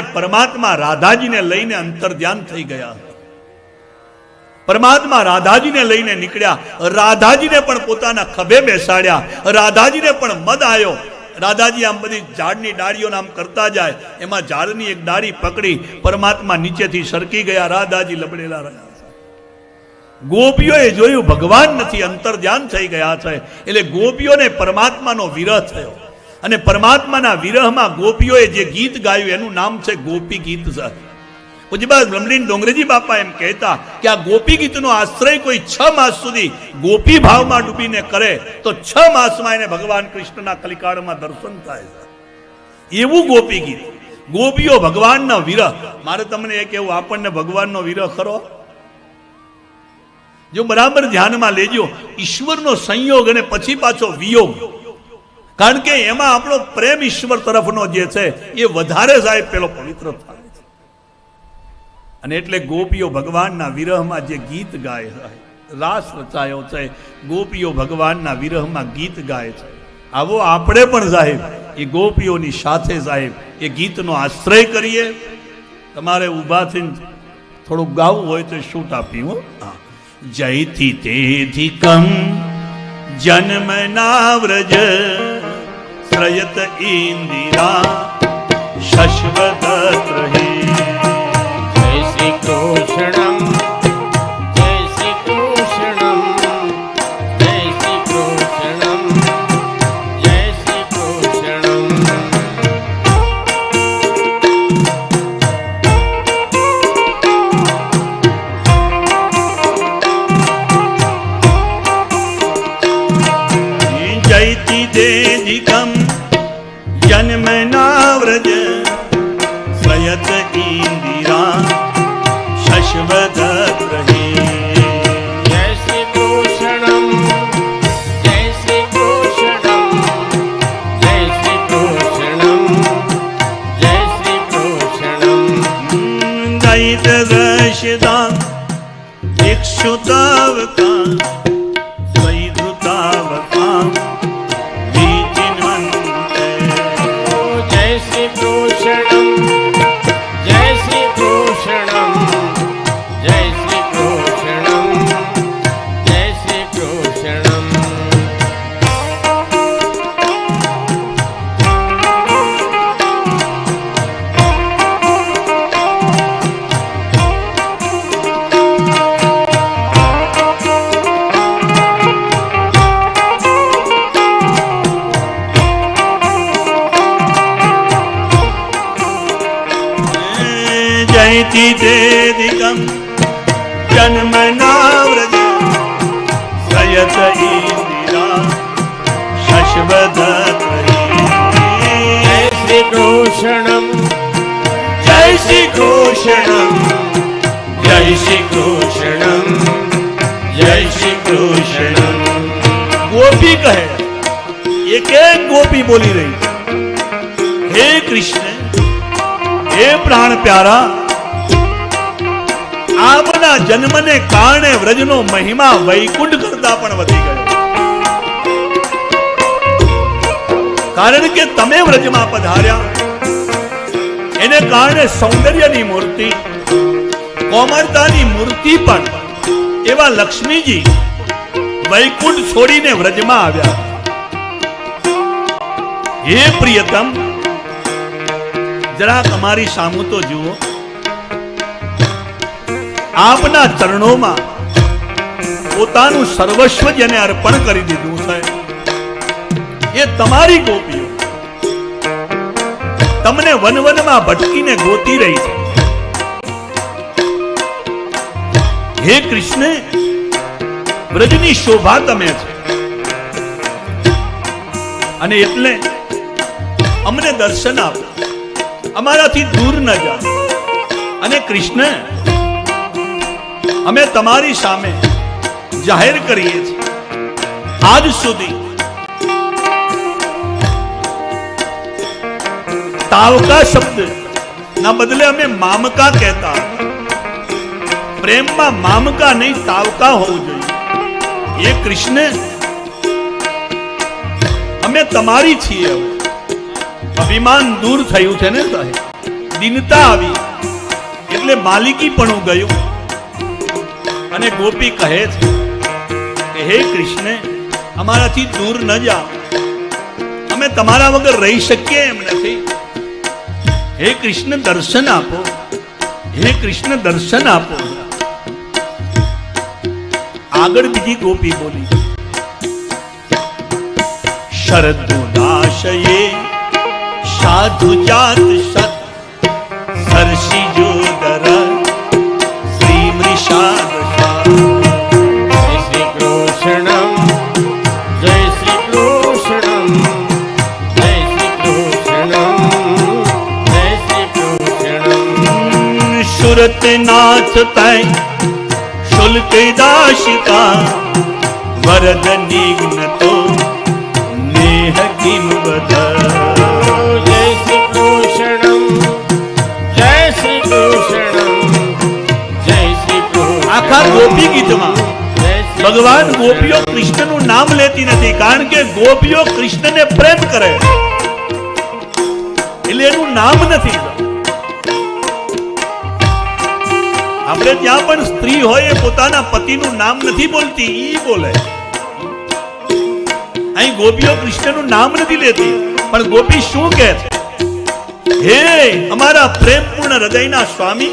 પરમાત્મા રાધાજીને લઈને અંતર ધ્યાન થઈ ગયા. પરમાત્મા રાધાજીને લઈને નીકળ્યા. રાધાજીને પણ પોતાના ખભે બેસાડ્યા. રાધાજીને પણ મદ આવ્યો રાધાજી આમ બધી ઝાડની ડાળીઓને આમ કરતા જાય. એમાં ઝાડની એક ડાળી પકડી. પરમાત્મા નીચેથી સરકી ગયા. રાધાજી લબડેલા રહ્યા ગોપીઓએ જોયું ભગવાન નથી અંતર ધ્યાન થઈ ગયા છે. એટલે ગોપીઓને પરમાત્માનો વિરહ થયો. અને પરમાત્માના વિરહમાં ગોપીઓએ જે ગીત ગાયું, એનું નામ છે ગોપી ગીત છે પૂજ્યપાદ બ્રહ્મલીન ડોંગરેજી બાપા એમ કહેતા કે આ ગોપી ગીતનો આશ્રય કોઈ છ માસ સુધી ગોપી ભાવમાં ડૂબીને કરે, તો છ માસમાં એને ભગવાન કૃષ્ણના કલિકાળમાં દર્શન થાય છે. એવું ગોપી ગીત. ગોપીઓ ભગવાનનો વિરહ. મારે તમને એ કહેવું, આપણને ભગવાનનો વિરહ ખરો? જો બરાબર ધ્યાનમાં લેજો, ઈશ્વરનો સંયોગ અને પછી પાછો વિયોગ. કારણ કે એમાં આપણો પ્રેમ ઈશ્વર તરફનો જે છે, એ વધારે સાહેબ પેલો પવિત્ર થાય છે. અને એટલે ગોપીઓ ભગવાનના વિરહમાં જે ગીત ગાય રાસ રચાયો છે, ગોપીઓ ભગવાનના વિરહમાં ગીત ગાય છે. આવો આપણે પણ સાહેબ, એ ગોપીઓની સાથે સાહેબ, એ ગીતનો આશ્રય કરીએ. તમારે ઊભા થઈને થોડુંક ગાવું હોય તો શૂટ આપી હું. હા. જયથી તેધિકમ જન્મના વ્રજ શ્રયત ઇન્દિરા શ્રી કૃષ્ણમ જન્મના વ્રજ શ્રયત ઇન્દિરા શશ્વત જય શ્રી કૃષ્ણમ જય શ્રી કૃષ્ણ જય શ્રી કૃષ્ણમ જય શ્રી કૃષ્ણ ગોપી કહે એક એક ગોપી બોલી રહી હે કૃષ્ણ હે આપના જન્મને કારણે વ્રજનો મહિમા વૈકુંઠ કરતા પણ વધી ગયો. કારણ કે તમે વ્રજમાં પધાર્યા. એને કારણે સૌંદર્યની મૂર્તિ, કોમળતાની મૂર્તિ પણ એવા લક્ષ્મીજી વૈકુંઠ છોડીને વ્રજમાં આવ્યા. હે પ્રિયતમ, જરા તમારી સામુ તો જુઓ. આપના ચરણોમાં પોતાનું સર્વસ્વ જેને અર્પણ કરી દીધું સાહેબ. એ તમારી ગોપીઓ. તમને વનવનમાં ભટકીને ગોતી રહી છે. હે કૃષ્ણ, વ્રજની શોભા તમે છે. અને એટલે અમને દર્શન આપો. અમારાથી દૂર ન જાઓ. અને કૃષ્ણ અમે તમારી સામે જાહેર કરીએ છીએ. આજ સુધી તાવકા શબ્દ ના બદલે અમે મામકા કહેતા પ્રેમમાં મામકા નહીં તાવકા હોવું જોઈએ. એ કૃષ્ણ અમે તમારી છીએ અભિમાન દૂર થયું છે ને સાહેબ? દીનતા આવી. એટલે માલિકી પણ ગયું. અને ગોપી કહે છે કે, હે કૃષ્ણ, અમારાથી દૂર ન જાઓ. અમે તમારા વગર રહી શકીએ એમ નથી. હે કૃષ્ણ, દર્શન આપો. હે કૃષ્ણ, દર્શન આપો. આગળ બીજી ગોપી બોલી શરદુદાશયે સાધુ જાત સત ગોપીઓ કૃષ્ણનું નામ લેતી નથી, કારણ કે ગોપીઓ કૃષ્ણને પ્રેમ કરે એટલે એનું નામ નથી. આપણે ત્યાં પણ સ્ત્રી હોય એ પોતાના પતિનું નામ નથી બોલતી, ઈ બોલે. અહીં ગોપીઓ કૃષ્ણનું નામ નથી લેતી, પણ ગોપી શું કહે છે? હે, અમારા પ્રેમપૂર્ણ હૃદયના સ્વામી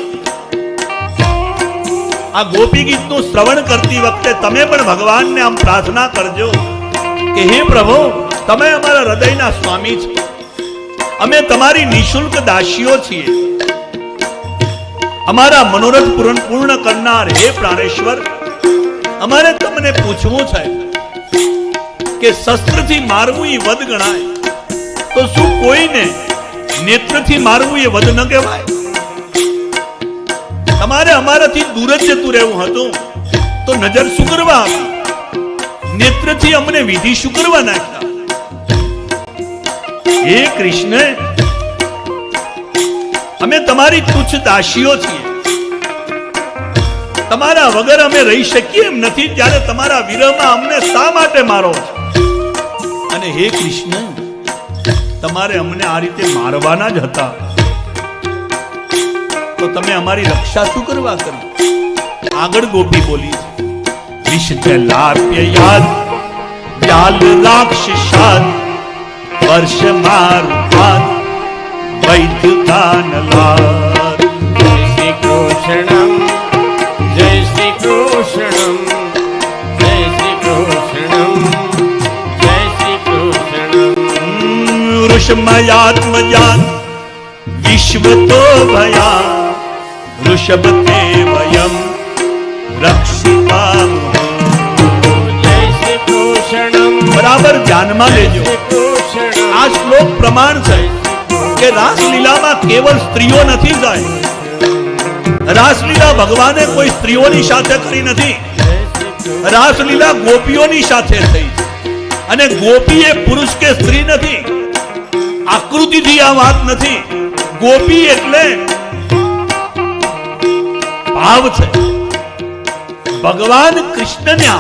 આ ગોપી ગીતનું શ્રવણ કરતી વખતે તમે પણ ભગવાનને આમ પ્રાર્થના કરજો કે હે પ્રભુ, તમે અમારા હૃદયના સ્વામી છો. અમે તમારી નિશુલ્ક દાસીઓ છીએ. અમારા મનોરથ પૂર્ણ પૂર્ણ કરનાર હે પ્રાણેશ્વર, અમારે તમને પૂછવું છે કે શસ્ત્રથી મારવું એ વધ ગણાય. તો શું કોઈને નેત્રથી મારવું એ વધ ન કહેવાય? તમારે અમારાથી દૂર જ જતું રહેવું હતું. તો નજર શું કરવા નેત્રથી અમને વિધિ શું કરવા નાખ્યા. હે કૃષ્ણ, અમે તમારી તુચ્છ દાસીઓ છીએ. તમારા વગર અમે રહી શકીએ એમ નથી ત્યારે તમારા વિરહમાં અમને શા માટે મારો અને હે કૃષ્ણ, તમારે અમને આ રીતે મારવાના જ હતા. તો તમે અમારી રક્ષા શું કરવા કરી આગળ ગોપી બોલી વિષ જલાપ્ય યાદ વ્યાલ રાક્ષસાદ વર્ષ મારુપાદ વૈદ્યુતાન લાદ જય શ્રી કૃષ્ણમ જય શ્રી કૃષ્ણમ જય શ્રી કૃષ્ણમ જય શ્રી કૃષ્ણમ વૃષમયાત્મજાન વિશ્વ તો ભયા વૃષભ તે વયમ રક્ષિતા જય શ્રી બરાબર ધ્યાનમાં લેજો આ શ્લોક પ્રમાણ છે કે રાસલીલામાં કેવળ સ્ત્રીઓ નથી જાય. રાસલીલા ભગવાને કોઈ સ્ત્રીઓની સાથે કરી નથી. રાસલીલા ગોપીઓની સાથે થઈ અને ગોપી એ પુરુષ કે સ્ત્રી નથી. આકૃતિથી આ વાત નથી. ગોપી એટલે ભાવ છે. ભગવાન કૃષ્ણના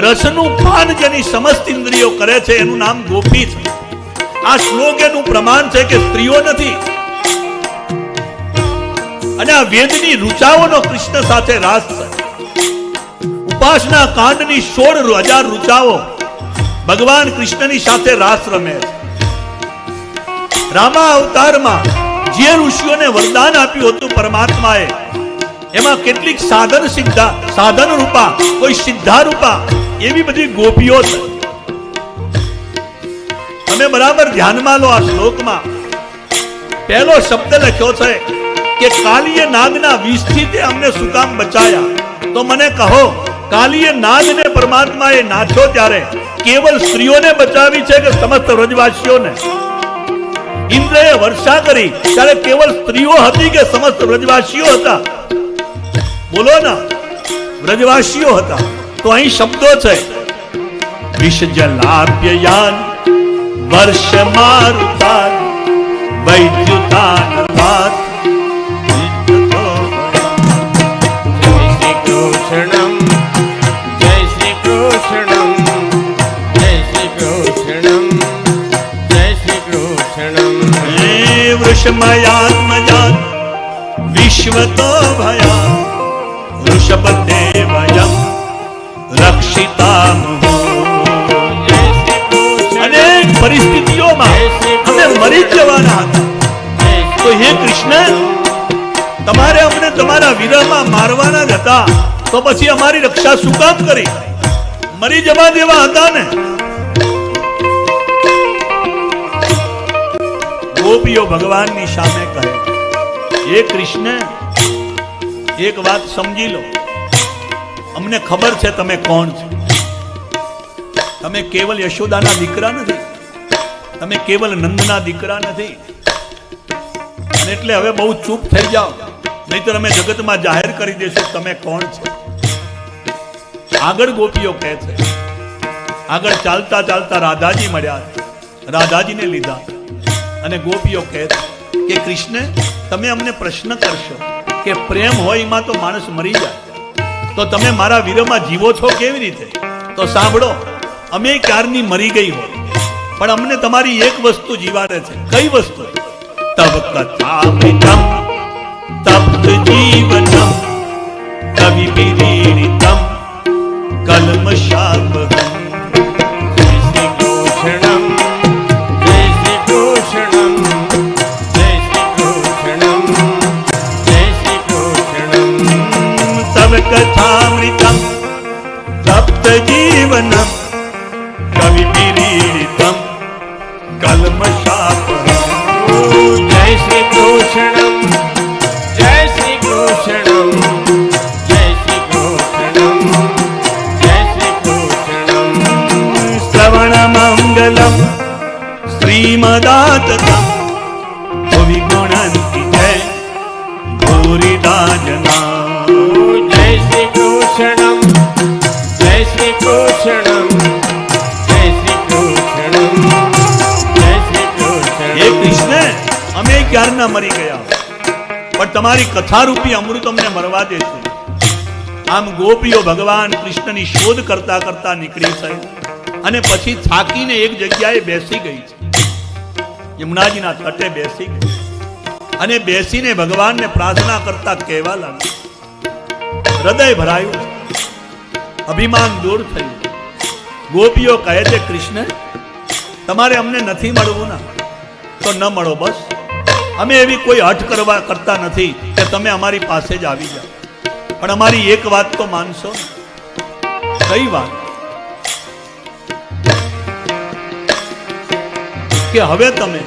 રસનું પાન જેની સમસ્ત ઇન્દ્રિયો કરે છે, એનું નામ ગોપી છે. આ શ્લોક એનું પ્રમાણ છે કે સ્ત્રીઓ નથી. અને આ વેદની ઋચાઓનો કૃષ્ણ સાથે રાસ છે. ઉપાસના કાંડની સોળ હજાર ઋચાઓ ભગવાન કૃષ્ણની સાથે રાસ રમે છે. રામા અવતારમાં જે ઋષિઓને વરદાન આપ્યું હતું પરમાત્માએ, એમાં કેટલીક સાધન સિદ્ધા, સાધન રૂપા, કોઈ સિદ્ધા રૂપા, એવી બધી ગોપીઓ તમે બરાબર ધ્યાનમાં લો આ શ્લોકમાં. પહેલો શબ્દ લખ્યો છે કે કાલીય નાગના વિષથી તે અમને શું કામ બચાયા. તો મને કહો, કાલીય નાગને પરમાત્માએ નાથ્યો ત્યારે કેવલ સ્ત્રીઓને બચાવી છે કે સમસ્ત વ્રજવાસીઓને? ઇન્દ્રએ વર્ષા કરી. ત્યારે કેવળ સ્ત્રીઓ હતી કે સમસ્ત વ્રજવાસીઓ હતા? બોલો ના. વ્રજવાસીઓ હતા. તો અહીં શબ્દો છે. વિષ જલાપ્યયાન વર્ષ મારુતાન વૈદ્યુતાન વાત વૃષભદેવયમ રક્ષિતામહો જય શ્રી કૃષ્ણ અનેક પરિસ્થિતિઓમાં અમે મરી જવાના હતા તો હે કૃષ્ણ તમારે અમને તમારા વિરહમાં મારવાના હતા તો પછી અમારી રક્ષા શું કામ કરી મરી જવા દેવા હતા ને ગોપીઓ ભગવાનની સામે કહે હે કૃષ્ણ એક વાત સમજી લો અમને ખબર છે તમે કોણ છો તમે કેવલ યશોદાના દીકરા નથી તમે કેવલ નંદના દીકરા નથી અને એટલે હવે બહુ ચૂપ થઈ જાઓ, નહીતર અમે જગતમાં જાહેર કરી દેશું તમે કોણ છો. આગળ ગોપીઓ કહે છે, આગળ ચાલતા ચાલતા રાધાજી મળ્યા રાધાજીને લીધા અને ગોપીઓ કહે કે કૃષ્ણ, તમે અમને પ્રશ્ન કરશો કે પ્રેમ હોય એમાં તો માણસ મરી જાય. તો તમે મારા વીરમાં જીવો છો કેવી રીતે? તો સાંભળો, અમે ક્યારની મરી ગઈ હોય? પણ અમને તમારી એક વસ્તુ જીવાડે છે. કઈ વસ્તુ? તબ કથામૃતમ તપ્ત જીવનમ, કવિ વિરીડિતમ કલ્મશાપહમ તવ કથામૃતમ અમે ક્યારના મરી ગયા? પણ તમારી કથારૂપી અમૃત અમને મરવા દે છે. આમ ગોપીઓ ભગવાન કૃષ્ણની શોધ કરતા કરતા નીકળી છે અને પછી થાકીને એક જગ્યાએ બેસી ગઈ છે. યમુનાજીના તટે બેસી ગઈ. અને બેસીને ભગવાનને પ્રાર્થના કરતા કહેવા લાગી. હૃદય ભરાયું. અભિમાન દૂર થયું. ગોપીઓ કહે છે, કૃષ્ણ, તમારે અમને નથી મળવું ના. તો ન મળો બસ. અમે એવી કોઈ હઠ કરવા કરતા નથી કે તમે અમારી પાસે જ આવી જાઓ. પણ અમારી એક વાત તો માનશો. કઈ વાત? કે હવે તમે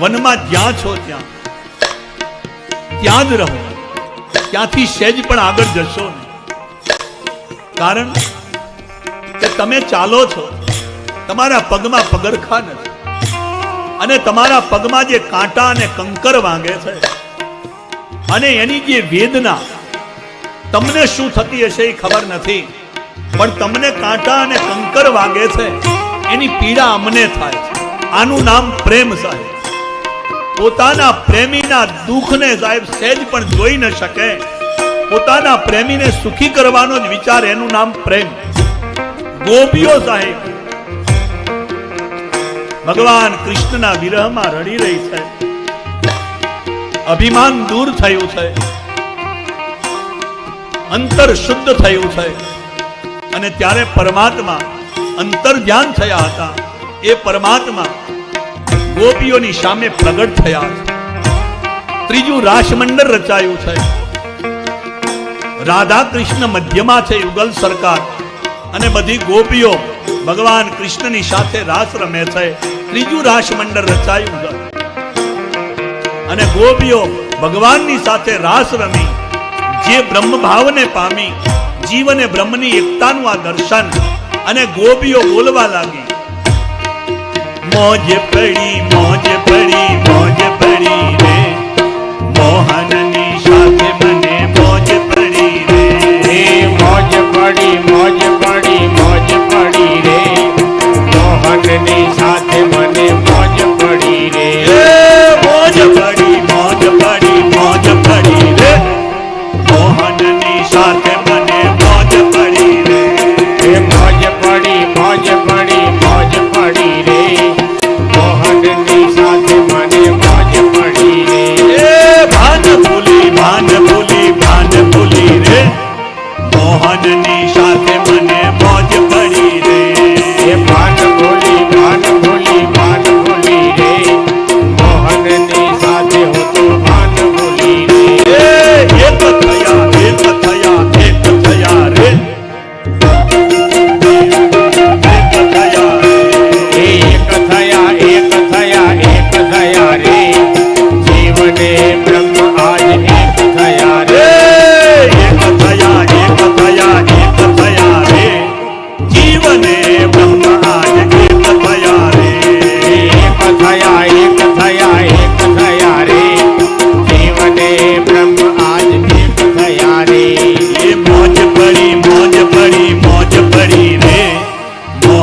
વનમાં જ્યાં છો ત્યાં ત્યાં જ રહો. ત્યાંથી સહેજ પણ આગળ જશો નહીં કારણ કે તમે ચાલો છો, તમારા પગમાં પગરખા નથી. અને તમારા પગમાં જે કાંટા અને કંકર વાગે છે, અને એની જે વેદના, તમને શું થતી હશે એ ખબર નથી, પણ તમને કાંટા અને કંકર વાગે છે, એની પીડા અમને થાય આનું નામ પ્રેમ સાહેબ. પોતાના પ્રેમીના દુઃખને સાહેબ સહેજ પણ જોઈ ન શકે. પોતાના પ્રેમીને સુખી કરવાનો જ વિચાર, એનું નામ પ્રેમ. ગોપીઓ સાહેબ ભગવાન કૃષ્ણના વિરહમાં રડી રહી છે. અભિમાન દૂર થયું છે. અંતર શુદ્ધ થયું છે. અને ત્યારે પરમાત્મા અંતર ધ્યાન થયા હતા. એ પરમાત્મા ગોપીઓની સામે પ્રગટ થયા છે. ત્રીજું રાસમંડળ રચાયું છે. રાધા કૃષ્ણ મધ્યમાં છે યુગલ સરકાર. અને બધી ગોપીઓ ભગવાન કૃષ્ણની સાથે રાસ રમે છે. ત્રીજું રાસમંડળ રચાયું છે. અને ગોપીઓ ભગવાનની સાથે રાસ રમી. જે બ્રહ્મ ભાવને પામી, જીવને બ્રહ્મની એકતાનું આ દર્શન અને ગોપીઓ બોલવા લાગી. મોજ પડી મોજ પડી મોજ પડી રે. મોહનની સાથે મને મોજ પડી રે. મોજ પડી મોજ પડી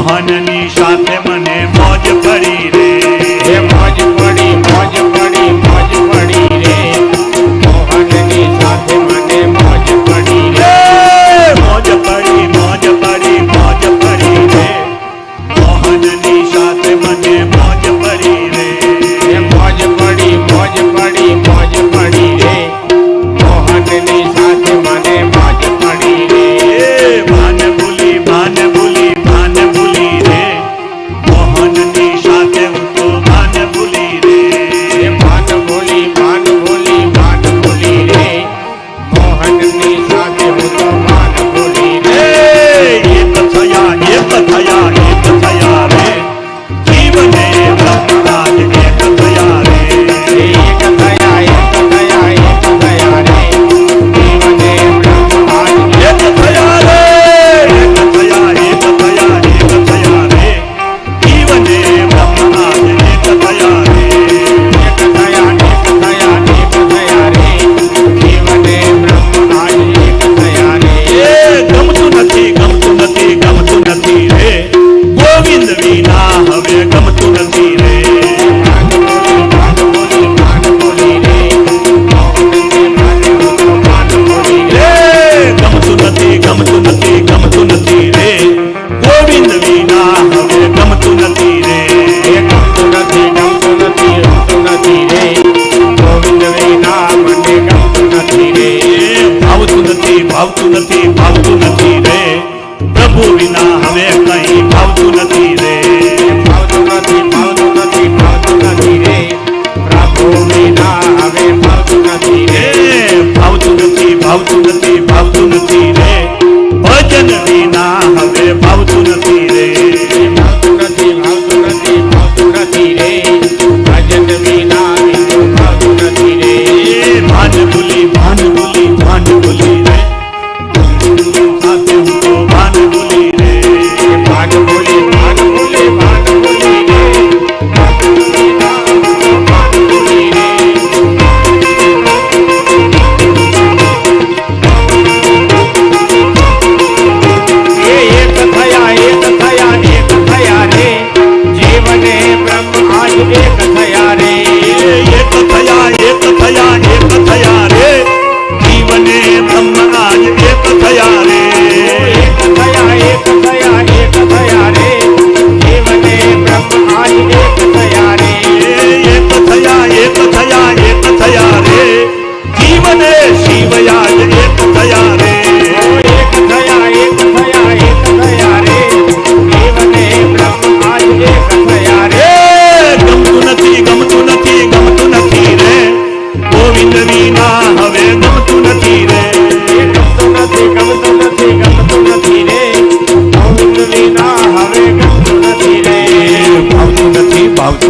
મોહનની સાથે મને મોજ કરી રે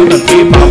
નથી બાપ